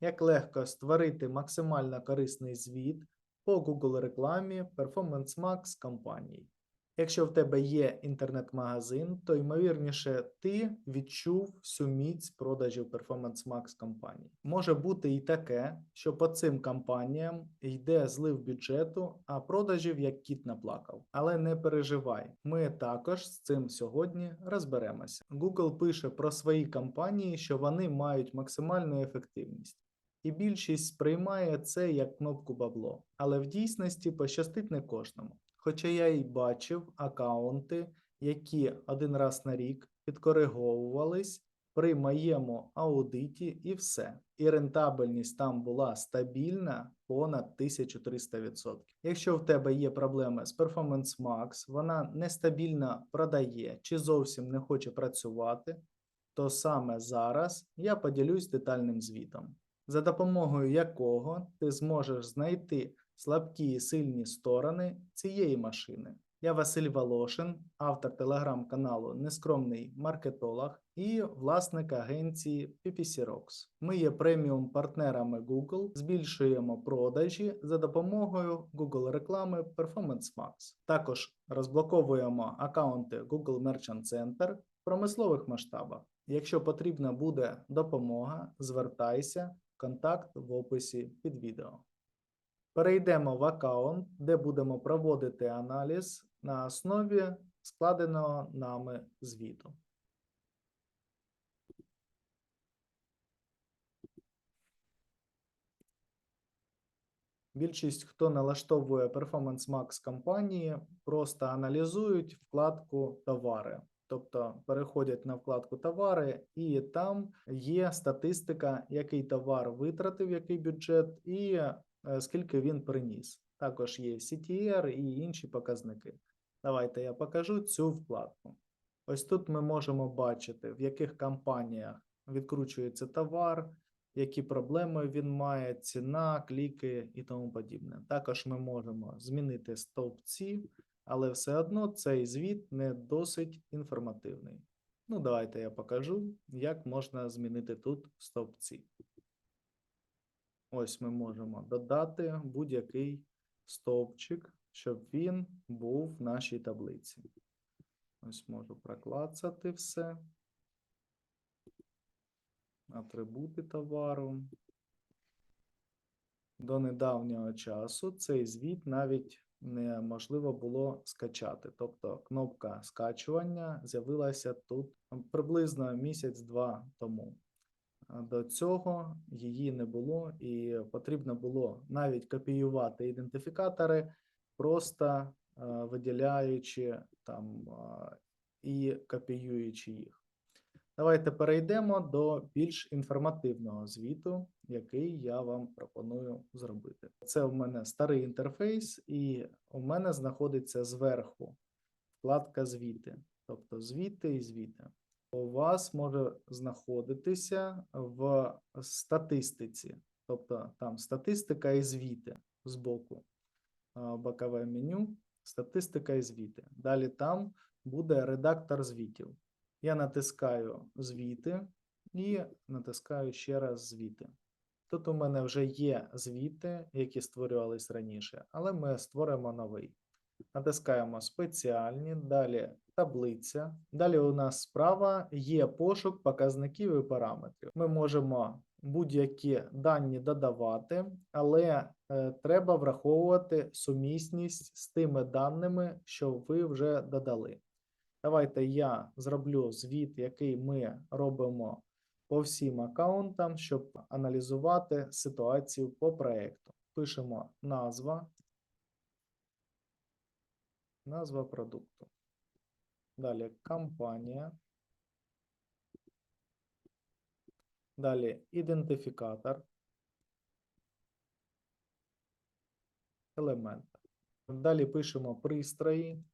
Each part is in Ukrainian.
як легко створити максимально корисний звіт по Google рекламі Performance Max компаній. Якщо в тебе є інтернет-магазин, то ймовірніше ти відчув всю міць продажів Performance Max компаній. Може бути і таке, що по цим компаніям йде злив бюджету, а продажів як кіт наплакав. Але не переживай, ми також з цим сьогодні розберемося. Google пише про свої компанії, що вони мають максимальну ефективність. І більшість сприймає це як кнопку бабло, але в дійсності пощастить не кожному. Хоча я й бачив акаунти, які один раз на рік підкориговувались при моєму аудиті, і все. І рентабельність там була стабільна понад 1300%. Якщо в тебе є проблеми з Performance Max, вона нестабільно продає чи зовсім не хоче працювати, то саме зараз я поділюсь детальним звітом, за допомогою якого ти зможеш знайти слабкі і сильні сторони цієї машини. Я Василь Волошин, автор телеграм-каналу Нескромний маркетолог і власник агенції PPC Rocks. Ми є преміум партнерами Google, збільшуємо продажі за допомогою Google реклами Performance Max. Також розблоковуємо аккаунти Google Merchant Center в промислових масштабах. Якщо потрібна буде допомога, звертайся, контакт в описі під відео. Перейдемо в аккаунт, де будемо проводити аналіз на основі складеного нами звіту. Більшість, хто налаштовує Performance Max компанії, просто аналізують вкладку товари. Тобто переходять на вкладку товари, і там є статистика, який товар витратив, який бюджет, і е, скільки він приніс. Також є CTR і інші показники. Давайте я покажу цю вкладку. Ось тут ми можемо бачити, в яких компаніях відкручується товар, які проблеми він має, ціна, кліки і тому подібне. Також ми можемо змінити стовпці, але все одно цей звіт не досить інформативний. Ну, давайте я покажу, як можна змінити тут стовпці. Ось ми можемо додати будь-який стовпчик, щоб він був в нашій таблиці. Ось можу проклацати все. Атрибути товару. До недавнього часу цей звіт навіть неможливо було скачати. Тобто кнопка скачування з'явилася тут приблизно місяць-два тому. До цього її не було, і потрібно було навіть копіювати ідентифікатори, просто е, виділяючи там е, і копіюючи їх. Давайте перейдемо до більш інформативного звіту, який я вам пропоную зробити. Це у мене старий інтерфейс, і у мене знаходиться зверху вкладка звіти, тобто звіти і звіти. У вас може знаходитися в статистиці, тобто там статистика і звіти збоку, бокове меню, статистика і звіти. Далі там буде редактор звітів. Я натискаю звіти і натискаю ще раз звіти. Тут у мене вже є звіти, які створювались раніше, але ми створимо новий. Натискаємо спеціальні, далі таблиця. Далі у нас справа є пошук показників і параметрів. Ми можемо будь-які дані додавати, але е, треба враховувати сумісність з тими даними, що ви вже додали. Давайте я зроблю звіт, який ми робимо по всім аккаунтам, щоб аналізувати ситуацію по проекту. Пишемо назва, назва продукту. Далі компанія. Далі ідентифікатор. Елемент. Далі пишемо пристрої.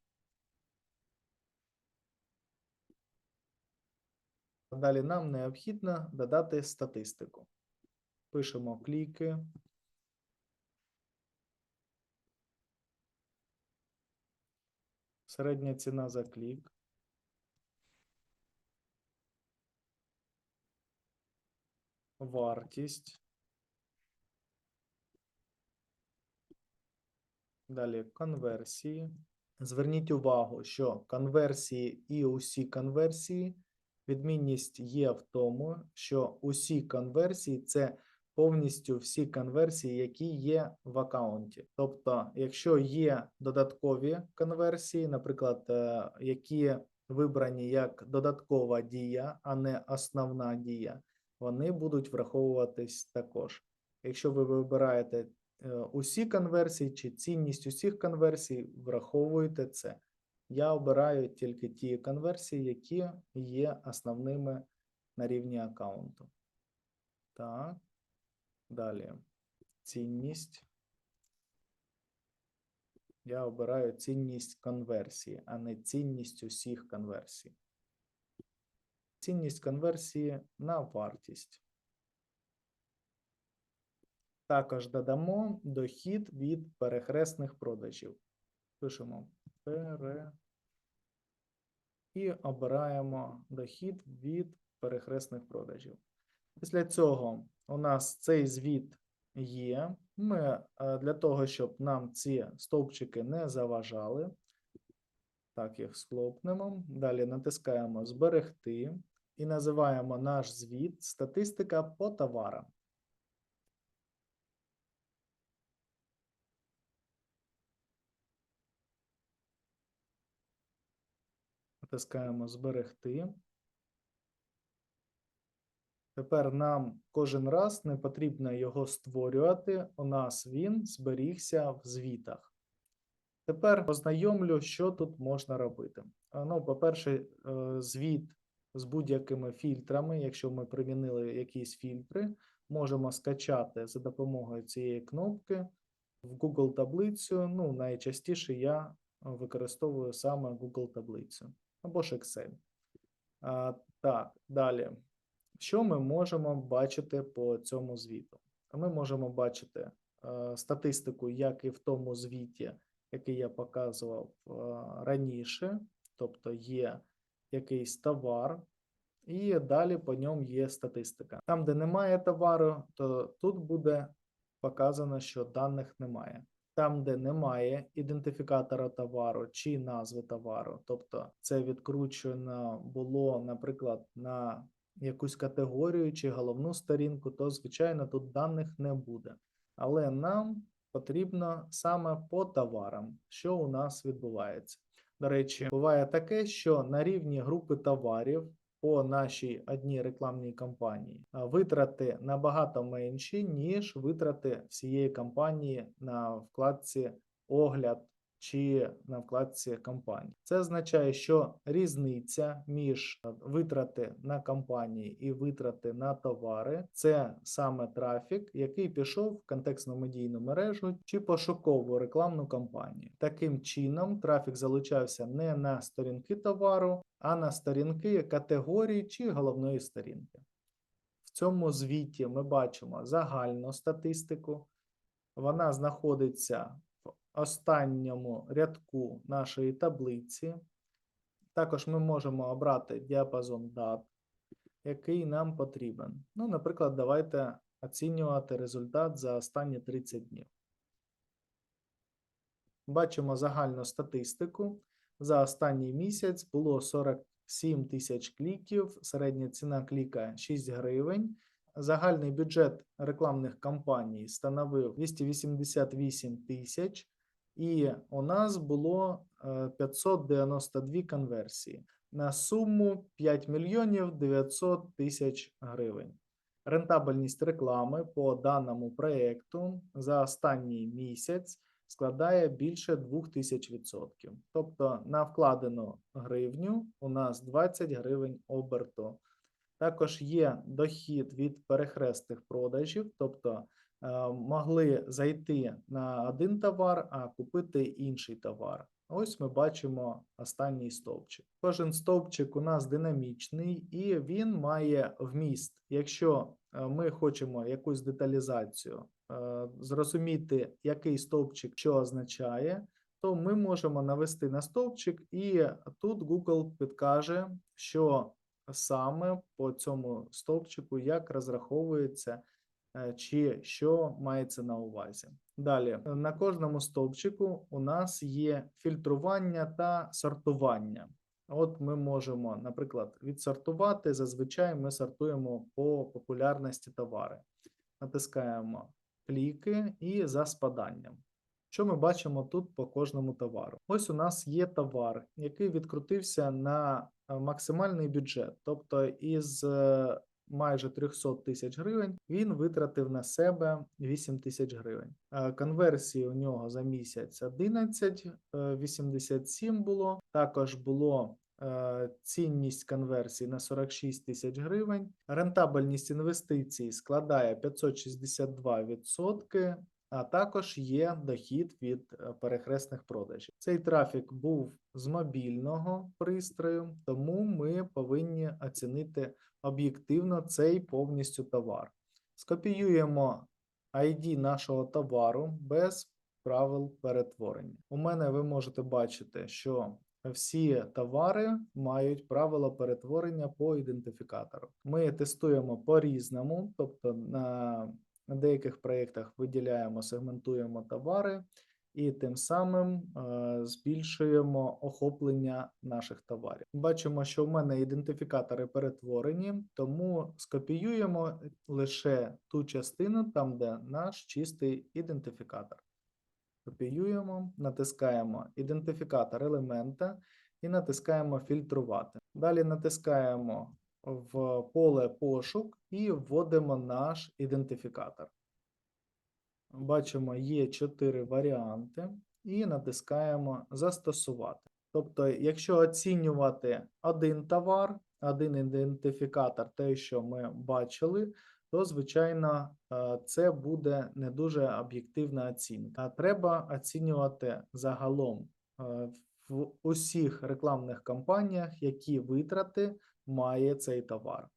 Далі нам необхідно додати статистику. Пишемо кліки. Середня ціна за клік. Вартість. Далі конверсії. Зверніть увагу, що конверсії і усі конверсії відмінність є в тому, що усі конверсії це повністю всі конверсії, які є в аккаунті. Тобто, якщо є додаткові конверсії, наприклад, е, які вибрані як додаткова дія, а не основна дія, вони будуть враховуватись також. Якщо ви вибираєте е, усі конверсії чи цінність усіх конверсій, враховуйте це. Я обираю тільки ті конверсії, які є основними на рівні аккаунту. Так. Далі. Цінність. Я обираю цінність конверсії, а не цінність усіх конверсій. Цінність конверсії на вартість. Також додамо дохід від перехресних продажів. Пишемо пере і обираємо дохід від перехресних продажів. Після цього у нас цей звіт є. Ми е, для того, щоб нам ці стовпчики не заважали, так їх схлопнемо. Далі натискаємо Зберегти і називаємо наш звіт Статистика по товарам. Натискаємо Зберегти. Тепер нам кожен раз не потрібно його створювати. У нас він зберігся в звітах. Тепер познайомлю, що тут можна робити. Ну, по-перше, е, звіт з будь-якими фільтрами, якщо ми примінили якісь фільтри, можемо скачати за допомогою цієї кнопки в Google таблицю. Ну, найчастіше я використовую саме Google таблицю або ж Excel. А, Так, далі. Що ми можемо бачити по цьому звіту? Ми можемо бачити е, статистику, як і в тому звіті, який я показував е, раніше, тобто є якийсь товар, і далі по ньому є статистика. Там, де немає товару, то тут буде показано, що даних немає. Там, де немає ідентифікатора товару чи назви товару, тобто це відкручено було, наприклад, на якусь категорію чи головну сторінку, то, звичайно, тут даних не буде. Але нам потрібно саме по товарам, що у нас відбувається. До речі, буває таке, що на рівні групи товарів по нашій одній рекламній кампанії. Витрати набагато менші, ніж витрати всієї кампанії на вкладці огляд чи на вкладці кампанії. Це означає, що різниця між е, витрати на кампанії і витрати на товари це саме трафік, який пішов в контекстну медійну мережу чи пошукову рекламну кампанію. Таким чином, трафік залучався не на сторінки товару, а на сторінки категорії чи головної сторінки. В цьому звіті ми бачимо загальну статистику. Вона знаходиться останньому рядку нашої таблиці. Також ми можемо обрати діапазон дат, який нам потрібен. Ну, наприклад, давайте оцінювати результат за останні 30 днів. Бачимо загальну статистику. За останній місяць було 47 тисяч кліків, середня ціна кліка 6 гривень. Загальний бюджет рекламних кампаній становив 288 тисяч. І у нас було е, 592 конверсії на суму 5 мільйонів 900 тисяч гривень. Рентабельність реклами по даному проєкту за останній місяць складає більше 2000%. Тобто на вкладену гривню у нас 20 гривень оберту. Також є дохід від перехрестих продажів, тобто е, могли зайти на один товар, а купити інший товар. Ось ми бачимо останній стовпчик. Кожен стовпчик у нас динамічний і він має вміст. Якщо е, ми хочемо якусь деталізацію, е, зрозуміти, який стовпчик що означає, то ми можемо навести на стовпчик, і тут Google підкаже, що саме по цьому стовпчику, як розраховується, е, чи що мається на увазі. Далі, на кожному стовпчику у нас є фільтрування та сортування. От ми можемо, наприклад, відсортувати. Зазвичай ми сортуємо по популярності товари. Натискаємо кліки і за спаданням. Що ми бачимо тут по кожному товару? Ось у нас є товар, який відкрутився на е, максимальний бюджет, тобто із е, майже 300 тисяч гривень він витратив на себе 8 тисяч гривень. Е, Конверсії у нього за місяць 11, е, 87 було. Також було е, цінність конверсії на 46 тисяч гривень. Рентабельність інвестицій складає 562%. А також є дохід від е, перехресних продажів. Цей трафік був з мобільного пристрою, тому ми повинні оцінити об'єктивно цей повністю товар. Скопіюємо ID нашого товару без правил перетворення. У мене ви можете бачити, що всі товари мають правила перетворення по ідентифікатору. Ми тестуємо по-різному, тобто на деяких проєктах виділяємо, сегментуємо товари і тим самим е, збільшуємо охоплення наших товарів. Бачимо, що в мене ідентифікатори перетворені, тому скопіюємо лише ту частину, там де наш чистий ідентифікатор. Копіюємо, натискаємо ідентифікатор елемента і натискаємо фільтрувати. Далі натискаємо в поле пошук і вводимо наш ідентифікатор. Бачимо, є 4 варіанти, і натискаємо Застосувати. Тобто, якщо оцінювати один товар, один ідентифікатор, те, що ми бачили, то, звичайно, е, це буде не дуже об'єктивна оцінка. Треба оцінювати загалом е, в усіх рекламних кампаніях, які витрати має цей товар.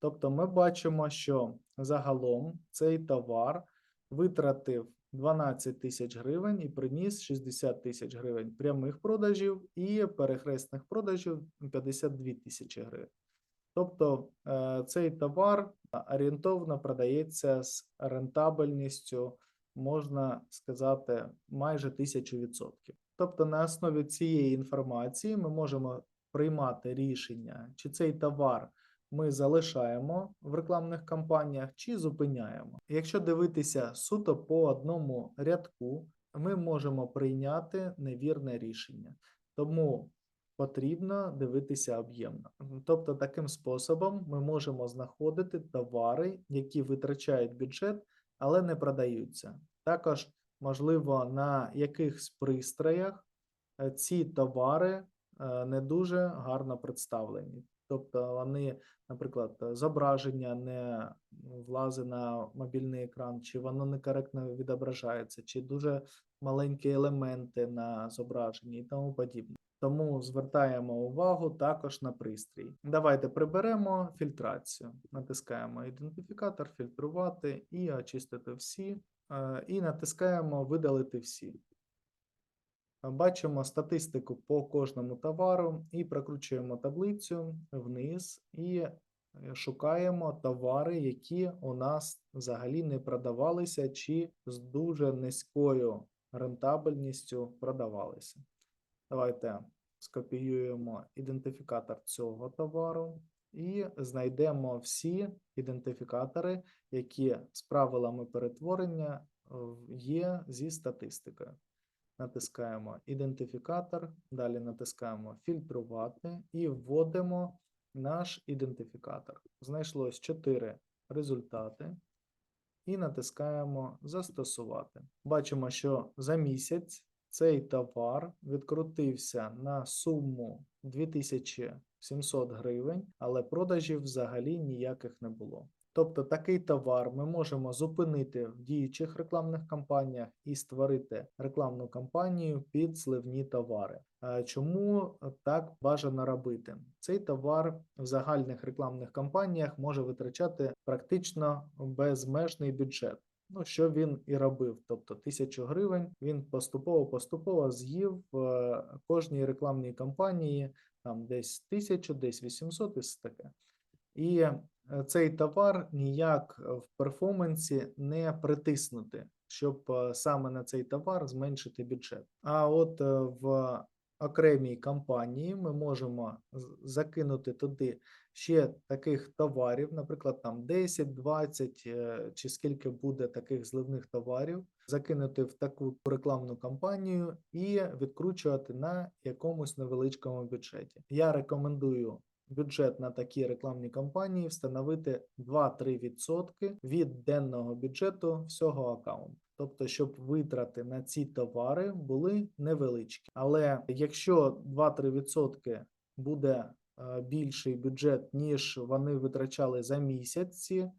Тобто ми бачимо, що загалом цей товар витратив 12 тисяч гривень і приніс 60 тисяч гривень прямих продажів і перехресних продажів 52 тисячі гривень. Тобто е, цей товар орієнтовно продається з рентабельністю, можна сказати, майже 1000%. Тобто, на основі цієї інформації ми можемо приймати рішення, чи цей товар ми залишаємо в рекламних кампаніях, чи зупиняємо. Якщо дивитися суто по одному рядку, ми можемо прийняти невірне рішення. Тому потрібно дивитися об'ємно. Тобто, таким способом ми можемо знаходити товари, які витрачають бюджет, але не продаються. Також, можливо, на якихось пристроях е, ці товари не дуже гарно представлені. Тобто вони, наприклад, зображення не влазить на мобільний екран, чи воно некоректно відображається, чи дуже маленькі елементи на зображенні і тому подібне. Тому звертаємо увагу також на пристрій. Давайте приберемо фільтрацію. Натискаємо ідентифікатор, фільтрувати і очистити всі, е, і натискаємо видалити всі. Бачимо статистику по кожному товару і прокручуємо таблицю вниз і е, шукаємо товари, які у нас взагалі не продавалися, чи з дуже низькою рентабельністю продавалися. Давайте скопіюємо ідентифікатор цього товару і знайдемо всі ідентифікатори, які з правилами перетворення е, є зі статистикою. Натискаємо ідентифікатор, далі натискаємо фільтрувати і вводимо наш ідентифікатор. Знайшлось 4 результати. І натискаємо Застосувати. Бачимо, що за місяць цей товар відкрутився на суму 2700 гривень, але продажів взагалі ніяких не було. Тобто такий товар ми можемо зупинити в діючих рекламних кампаніях і створити рекламну кампанію під сливні товари. Чому так бажано робити? Цей товар в загальних рекламних кампаніях може витрачати практично безмежний бюджет. Ну, що він і робив, тобто тисячу гривень він поступово-поступово з'їв в кожній рекламній кампанії, там десь тисячу, десь 800 і таке. І е, цей товар ніяк е, в перформансі не притиснути, щоб е, саме на цей товар зменшити бюджет. А от е, в окремій кампанії ми можемо закинути туди ще таких товарів, наприклад, там 10, 20 е, чи скільки буде таких зливних товарів, закинути в таку рекламну кампанію і відкручувати на якомусь невеличкому бюджеті. Я рекомендую бюджет на такі рекламні кампанії встановити 2-3% від денного бюджету всього аккаунту. Тобто, щоб витрати на ці товари були невеличкі. Але якщо 2-3% буде е, більший бюджет, ніж вони витрачали за місяць ці е,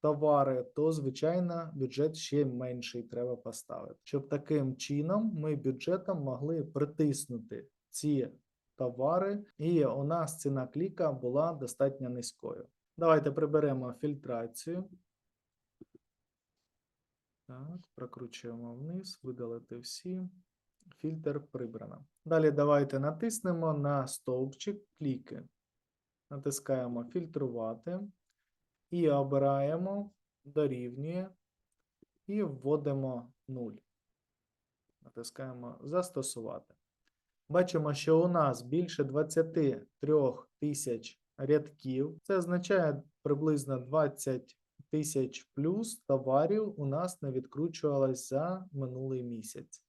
товари, то звичайно бюджет ще менший треба поставити, щоб таким чином ми бюджетом могли притиснути ці товари, і у нас ціна кліка була достатньо низькою. Давайте приберемо фільтрацію. Так, прокручуємо вниз, видалити всі. Фільтр прибрано. Далі давайте натиснемо на стовпчик кліки. Натискаємо фільтрувати і обираємо дорівнює і вводимо 0. Натискаємо застосувати. Бачимо, що у нас більше 23 тисяч рядків. Це означає приблизно 20 тисяч плюс товарів у нас не відкручувалось за минулий місяць.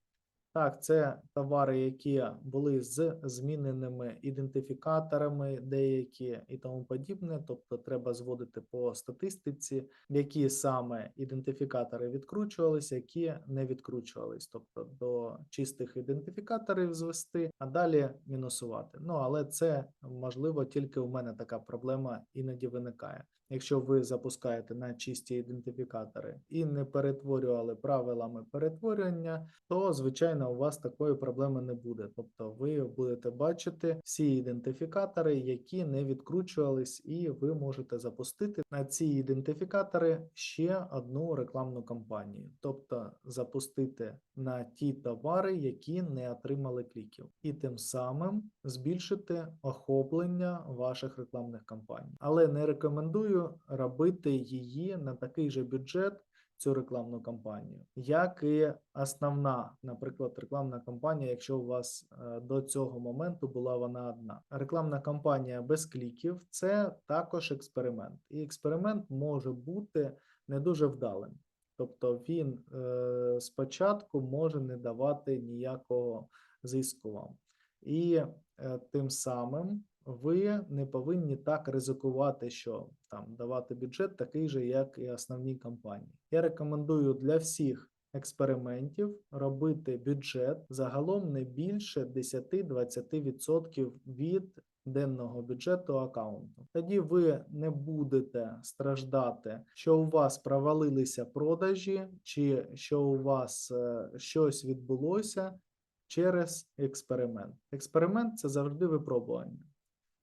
Так, це товари, які були з зміненими ідентифікаторами, деякі і тому подібне. Тобто, треба зводити по статистиці, які саме ідентифікатори відкручувалися, які не відкручувались. Тобто до чистих ідентифікаторів звести, а далі мінусувати. Ну але це можливо тільки у мене така проблема іноді виникає. Якщо ви запускаєте на чисті ідентифікатори і не перетворювали правилами перетворювання, то звичайно у вас такої проблеми не буде. Тобто ви будете бачити всі ідентифікатори, які не відкручувались, і ви можете запустити на ці ідентифікатори ще одну рекламну кампанію, тобто запустити на ті товари, які не отримали кліків, і тим самим збільшити охоплення ваших рекламних кампаній. Але не рекомендую робити її на такий же бюджет. Цю рекламну кампанію, як і основна, наприклад, рекламна кампанія, якщо у вас е, до цього моменту була вона одна. Рекламна кампанія без кліків це також експеримент, і експеримент може бути не дуже вдалим. Тобто він е, спочатку може не давати ніякого зиску вам. І е, тим самим ви не повинні так ризикувати, що там давати бюджет такий же, як і основні компанії. Я рекомендую для всіх експериментів робити бюджет загалом не більше 10-20% від денного бюджету аккаунту. Тоді ви не будете страждати, що у вас провалилися продажі, чи що у вас е, щось відбулося через експеримент. Експеримент це завжди випробування.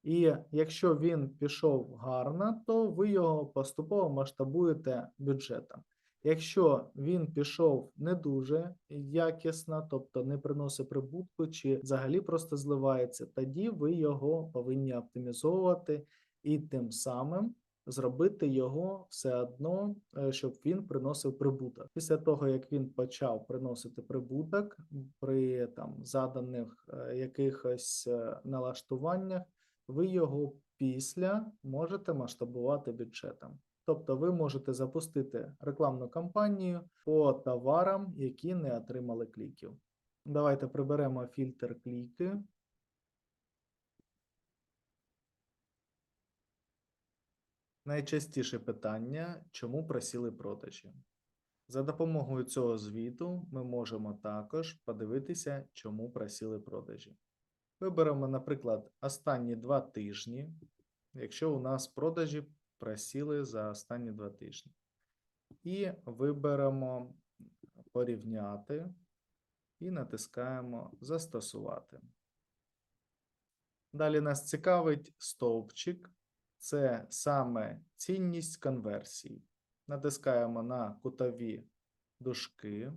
І якщо він пішов гарно, то ви його поступово масштабуєте бюджетом. Якщо він пішов не дуже якісно, тобто не приносить прибутку, чи взагалі просто зливається, тоді ви його повинні оптимізовувати і тим самим зробити його все одно, е, щоб він приносив прибуток. Після того, як він почав приносити прибуток при там заданих е, якихось е, налаштуваннях, ви його після можете масштабувати бюджетом. Тобто ви можете запустити рекламну кампанію по товарам, які не отримали кліків. Давайте приберемо фільтр кліки. Найчастіше питання, чому просіли продажі? За допомогою цього звіту ми можемо також подивитися, чому просіли продажі. Виберемо, наприклад, останні два тижні, якщо у нас продажі просіли за останні два тижні. І виберемо порівняти і натискаємо Застосувати. Далі нас цікавить стовпчик, це саме цінність конверсії. Натискаємо на кутові дужки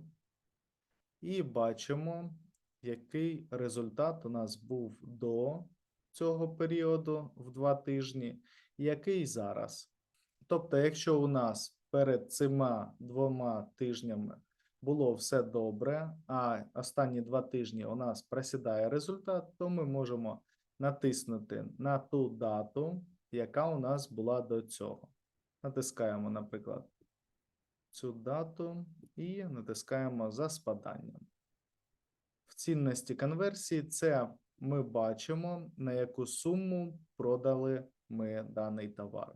і бачимо, який результат у нас був до цього періоду в два тижні, який зараз. Тобто, якщо у нас перед цими двома тижнями було все добре, а останні два тижні у нас просідає результат, то ми можемо натиснути на ту дату, яка у нас була до цього. Натискаємо, наприклад, цю дату і натискаємо за спаданням. В цінності конверсії це ми бачимо, на яку суму продали ми даний товар.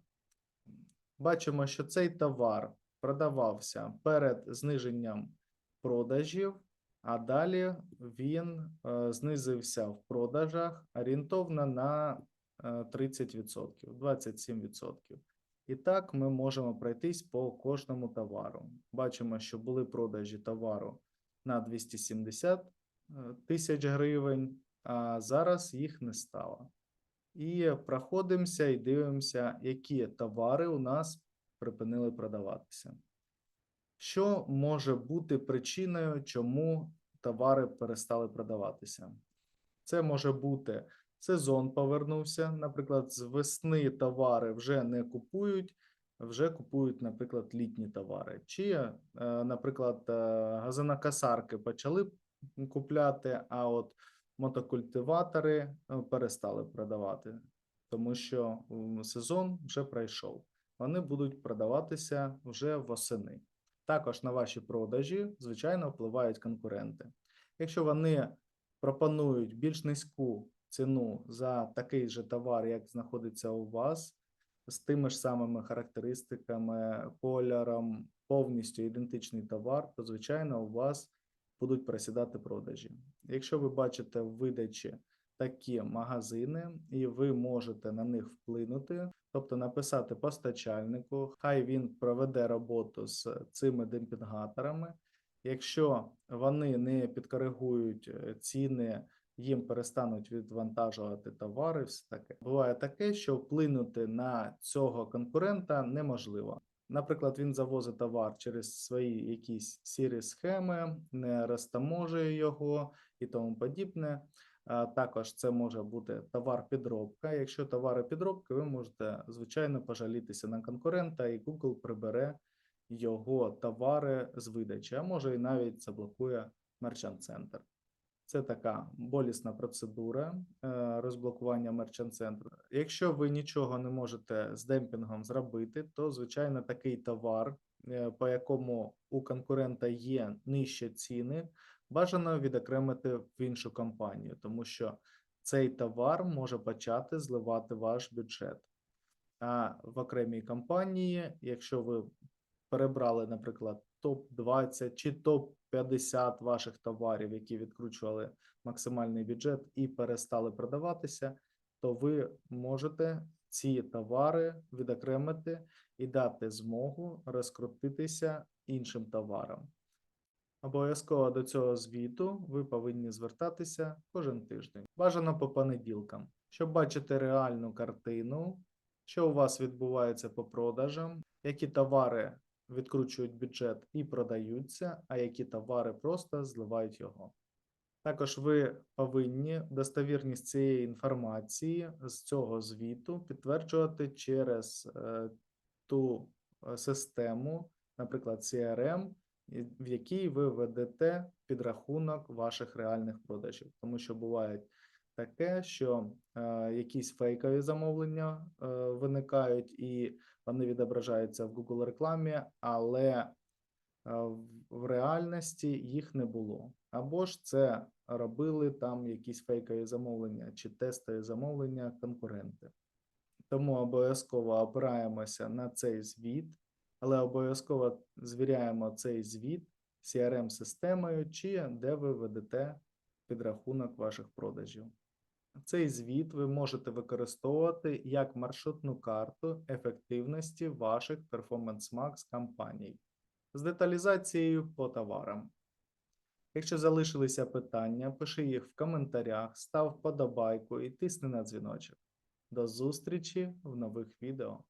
Бачимо, що цей товар продавався перед зниженням продажів, а далі він е, знизився в продажах орієнтовно на е, 30%, 27%. І так ми можемо пройтись по кожному товару. Бачимо, що були продажі товару на 270 е, тисяч гривень, а зараз їх не стало. І проходимося і дивимося, які товари у нас припинили продаватися. Що може бути причиною, чому товари перестали продаватися? Це може бути сезон повернувся. Наприклад, з весни товари вже не купують, вже купують, наприклад, літні товари. Чи, е, наприклад, е, газонокосарки почали купляти, а от мотокультиватори е, перестали продавати, тому що сезон вже пройшов. Вони будуть продаватися вже восени. Також на ваші продажі, звичайно, впливають конкуренти. Якщо вони пропонують більш низьку ціну за такий же товар, як знаходиться у вас, з тими ж самими характеристиками, кольором, повністю ідентичний товар, то звичайно у вас будуть просідати продажі. Якщо ви бачите в видачі такі магазини, і ви можете на них вплинути, тобто написати постачальнику, хай він проведе роботу з цими демпінгаторами. Якщо вони не підкоригують е, ціни, їм перестануть відвантажувати товари, все таке. Буває таке, що вплинути на цього конкурента неможливо. Наприклад, він завозить товар через свої якісь сірі схеми, не розтаможує його і тому подібне. Також це може бути товар підробка. Якщо товари підробки, ви можете звичайно пожалітися на конкурента, і Google прибере його товари з видачі, а може і навіть заблокує мерчант центр. Це така болісна процедура е, розблокування мерчант центру. Якщо ви нічого не можете з демпінгом зробити, то звичайно такий товар, е, по якому у конкурента є нижчі ціни, бажано відокремити в іншу компанію, тому що цей товар може почати зливати ваш бюджет. А в окремій компанії, якщо ви перебрали, наприклад, топ-20 чи топ-50 ваших товарів, які відкручували максимальний бюджет і перестали продаватися, то ви можете ці товари відокремити і дати змогу розкрутитися іншим товарам. Обов'язково до цього звіту ви повинні звертатися кожен тиждень. Бажано по понеділкам, щоб бачити реальну картину, що у вас відбувається по продажам, які товари відкручують бюджет і продаються, а які товари просто зливають його. Також ви повинні достовірність цієї інформації з цього звіту підтверджувати через е, ту е, систему, наприклад, CRM, в якій ви ведете підрахунок ваших реальних продажів, тому що буває таке, що е, якісь фейкові замовлення е, виникають і вони відображаються в Google рекламі, але е, в- реальності їх не було. Або ж це робили там якісь фейкові замовлення чи тестові замовлення конкуренти. Тому обов'язково опираємося на цей звіт, але обов'язково звіряємо цей звіт CRM-системою чи де ви ведете підрахунок ваших продажів. Цей звіт ви можете використовувати як маршрутну карту ефективності ваших Performance Max кампаній з деталізацією по товарам. Якщо залишилися питання, пиши їх в коментарях, став вподобайку і тисни на дзвіночок. До зустрічі в нових відео.